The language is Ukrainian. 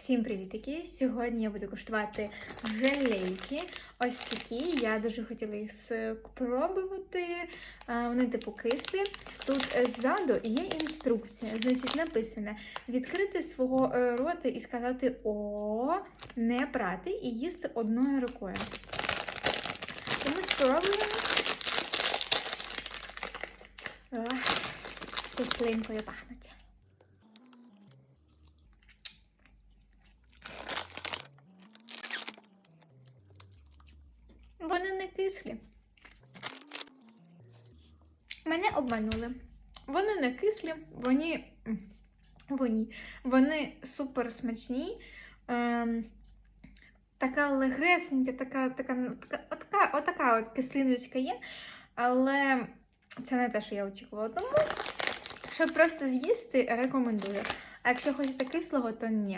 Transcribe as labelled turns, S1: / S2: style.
S1: Всім привітики! Сьогодні я буду куштувати желейки. Ось такі. Я дуже хотіла їх спробувати. Вони типу кислі. Тут е, ззаду є інструкція. Значить, написано відкрити свого е, рота і сказати О, не прати і їсти одною рукою. Тому спробуємо. Кислинкою пахнуть. Вони не кислі. Мене обманули. Вони не кислі, вони. Вони, вони супер смачні. Ем, така легесенька, така, така, така, отака, отака от кислиночка є. Але це не те, що я очікувала. Тому, щоб просто з'їсти, рекомендую. А якщо хочете кислого, то ні.